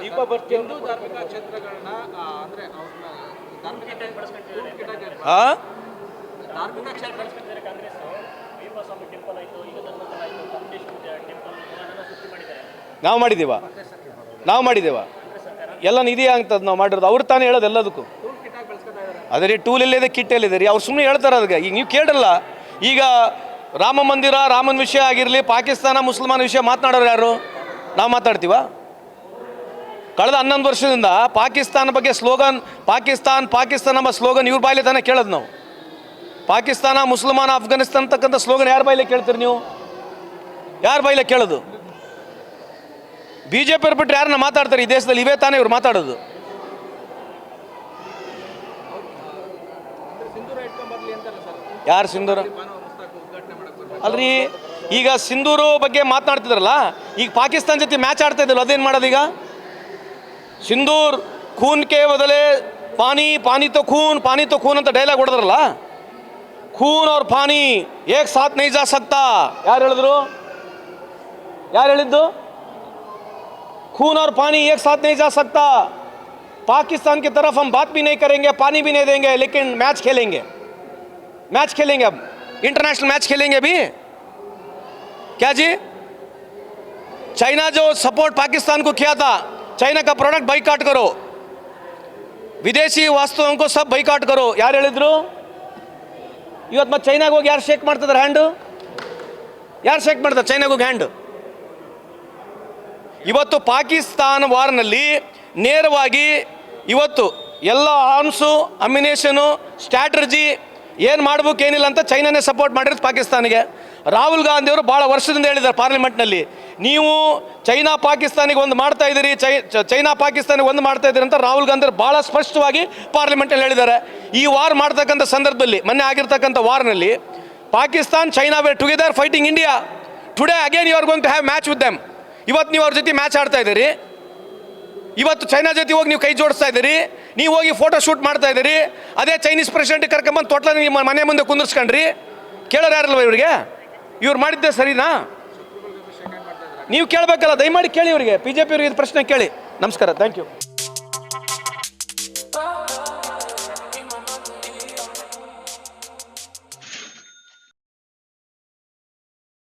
ದೀಪ ಬರ್ತಿ ಹಿಂದೂ ಧಾರ್ಮಿಕ ಕ್ಷೇತ್ರಗಳನ್ನ ಅಂದ್ರೆ ಅವ್ರನ್ನ ಧಾರ್ಮಿಕ ಕ್ಷೇತ್ರ- ನಾವು ಮಾಡಿದ್ದೀವ? ನಾವು ಮಾಡಿದೀವ ಎಲ್ಲ ನಿಧಿ ಆಗ್ತದೆ ನಾವು ಮಾಡಿರೋದು. ಅವ್ರು ತಾನೇ ಹೇಳೋದು ಎಲ್ಲದಕ್ಕೂ. ಅದೇ ರೀ ಟೂಲ್ ಎಲ್ಲಿದೆ ಕಿಟ್ ಎಲ್ಲಿದೆ ರೀ ಅವ್ರು ಸುಮ್ಮನೆ ಹೇಳ್ತಾರೆ ಅದಕ್ಕೆ ಈಗ ನೀವು ಕೇಳಲ್ಲ ಈಗ ರಾಮ ಮಂದಿರ ರಾಮನ ವಿಷಯ ಆಗಿರಲಿ ಪಾಕಿಸ್ತಾನ ಮುಸಲ್ಮಾನ ವಿಷಯ ಮಾತನಾಡೋರು ಯಾರು? ನಾವು ಮಾತಾಡ್ತೀವ? ಕಳೆದ ಹನ್ನೊಂದು ವರ್ಷದಿಂದ ಪಾಕಿಸ್ತಾನ ಬಗ್ಗೆ ಸ್ಲೋಗನ್, ಪಾಕಿಸ್ತಾನ್, ಪಾಕಿಸ್ತಾನ ಎಂಬ ಸ್ಲೋಗನ್ ಇವ್ರ ಬಾಯಲ್ಲಿ ತಾನೇ ಕೇಳೋದು ನಾವು. ಪಾಕಿಸ್ತಾನ, ಮುಸಲ್ಮಾನ, ಅಫ್ಘಾನಿಸ್ತಾನ್ ಅಂತಕ್ಕಂಥ ಸ್ಲೋಗನ್ ಯಾರ ಬಾಯಿಲೆ ಕೇಳ್ತೀರಿ ನೀವು? ಯಾರ ಬಾಯಿಲೆ ಕೇಳೋದು? ಬಿ ಜೆ ಪಿ ಬಿಟ್ಟರೆ ಯಾರನ್ನ ಮಾತಾಡ್ತಾರೆ ಈ ದೇಶದಲ್ಲಿ? ಇವೇ ತಾನೇ ಇವ್ರು ಮಾತಾಡೋದು. ಯಾರು ಸಿಂಧೂರ? ಅಲ್ರಿ, ಈಗ ಸಿಂಧೂರು ಬಗ್ಗೆ ಮಾತನಾಡ್ತಿದ್ರಲ್ಲ ಈಗ ಪಾಕಿಸ್ತಾನ ಜೊತೆ ಮ್ಯಾಚ್ ಆಡ್ತಾ ಇದ್ದಲ್ಲ, ಅದೇನು ಮಾಡೋದು ಈಗ? ಸಿಂಧೂರ್ ಖೂನ್ ಕೆ ಬದಲೆ ಪಾನಿ ಪಾನಿ ತೋ ಖೂನ್ ಪಾನಿ ತೋ ಖೂನ್ ಅಂತ ಡೈಲಾಗ್ ಹೊಡೆದ್ರಲ್ಲ ಖೂನ್ ಅವ್ರ ಪಾನಿ ಏಕ್ ಸಾಥ್ ನೈ ಜಾ ಸಕ್ತಾ ಯಾರು ಹೇಳಿದ್ರು ಯಾರು ಹೇಳಿದ್ದು खून और पानी एक साथ नहीं जा सकता पाकिस्तान की तरफ हम बात भी नहीं करेंगे पानी भी नहीं देंगे लेकिन मैच खेलेंगे मैच खेलेंगे अब इंटरनेशनल मैच खेलेंगे अभी क्या जी चाइना जो सपोर्ट पाकिस्तान को किया था चाइना का प्रोडक्ट बाइकाट करो ವಿದೇಶಿ ವಸ್ತುವನ್ನು को सब ಬೈಕಾಟ್ करो ಯಾರು ಹೇಳಿದ್ರು ಇವತ್ತು ಮತ್ತೆ ಚೈನಾಗೆ ಹೋಗಿ ಯಾರು ಶೇಕ್ ಮಾಡ್ತಿದ್ದಾರೆ ಹ್ಯಾಂಡು ಯಾರು ಶೇಕ್ ಮಾಡ್ತಾರೆ ಚೈನಾಗೆ ಹೋಗಿ ಹ್ಯಾಂಡು ಇವತ್ತು ಪಾಕಿಸ್ತಾನ ವಾರ್ನಲ್ಲಿ ನೇರವಾಗಿ ಇವತ್ತು ಎಲ್ಲ ಆರ್ಮ್ಸು ಅಮ್ಯುನೇಷನು ಸ್ಟ್ರಾಟರ್ಜಿ ಏನು ಮಾಡ್ಬೇಕು ಏನಿಲ್ಲ ಅಂತ ಚೈನಾನೇ ಸಪೋರ್ಟ್ ಮಾಡಿರೋದು ಪಾಕಿಸ್ತಾನಿಗೆ ರಾಹುಲ್ ಗಾಂಧಿ ಅವರು ಭಾಳ ವರ್ಷದಿಂದ ಹೇಳಿದ್ದಾರೆ ಪಾರ್ಲಿಮೆಂಟ್ನಲ್ಲಿ. ನೀವು ಚೈನಾ ಪಾಕಿಸ್ತಾನಿಗೆ ಒಂದು ಮಾಡ್ತಾ ಇದ್ದೀರಿ, ಚೈ ಚೈನಾ ಪಾಕಿಸ್ತಾನಿಗೆ ಒಂದು ಮಾಡ್ತಾ ಇದ್ದೀರಿ ಅಂತ ರಾಹುಲ್ ಗಾಂಧಿ ಅವರು ಭಾಳ ಸ್ಪಷ್ಟವಾಗಿ ಪಾರ್ಲಿಮೆಂಟಲ್ಲಿ ಹೇಳಿದ್ದಾರೆ. ಈ ವಾರ್ ಮಾಡ್ತಕ್ಕಂಥ ಸಂದರ್ಭದಲ್ಲಿ, ಮೊನ್ನೆ ಆಗಿರ್ತಕ್ಕಂಥ ವಾರ್ನಲ್ಲಿ, Pakistan, China were together fighting India today again you are going to have match with them ಇವತ್ತು ನೀವು ಅವ್ರ ಜೊತೆ ಮ್ಯಾಚ್ ಆಡ್ತಾ ಇದ್ದೀರಿ. ಇವತ್ತು ಚೈನಾ ಜೊತೆ ಹೋಗಿ ನೀವು ಕೈ ಜೋಡಿಸ್ತಾ ಇದ್ದೀರಿ. ನೀವು ಹೋಗಿ ಫೋಟೋ ಶೂಟ್ ಮಾಡ್ತಾ ಇದ್ದೀರಿ. ಅದೇ ಚೈನೀಸ್ ಪ್ರೆಸಿಡೆಂಟ್ ಕರ್ಕೊಂಬಂದು ತೊಟ್ಲ ನಿಮ್ಮ ಮನೆ ಮುಂದೆ ಕುಂದಿರ್ಸ್ಕೊಂಡ್ರಿ. ಕೇಳೋರು ಯಾರಲ್ವ ಇವ್ರಿಗೆ? ಇವ್ರು ಮಾಡಿದ್ದೆ ಸರಿನಾ? ನೀವು ಕೇಳಬೇಕಲ್ಲ, ದಯಮಾಡಿ ಕೇಳಿ ಇವರಿಗೆ. ಬಿ ಜೆ ಪಿ ಪ್ರಶ್ನೆ ಕೇಳಿ. ನಮಸ್ಕಾರ ಥ್ಯಾಂಕ್ ಯು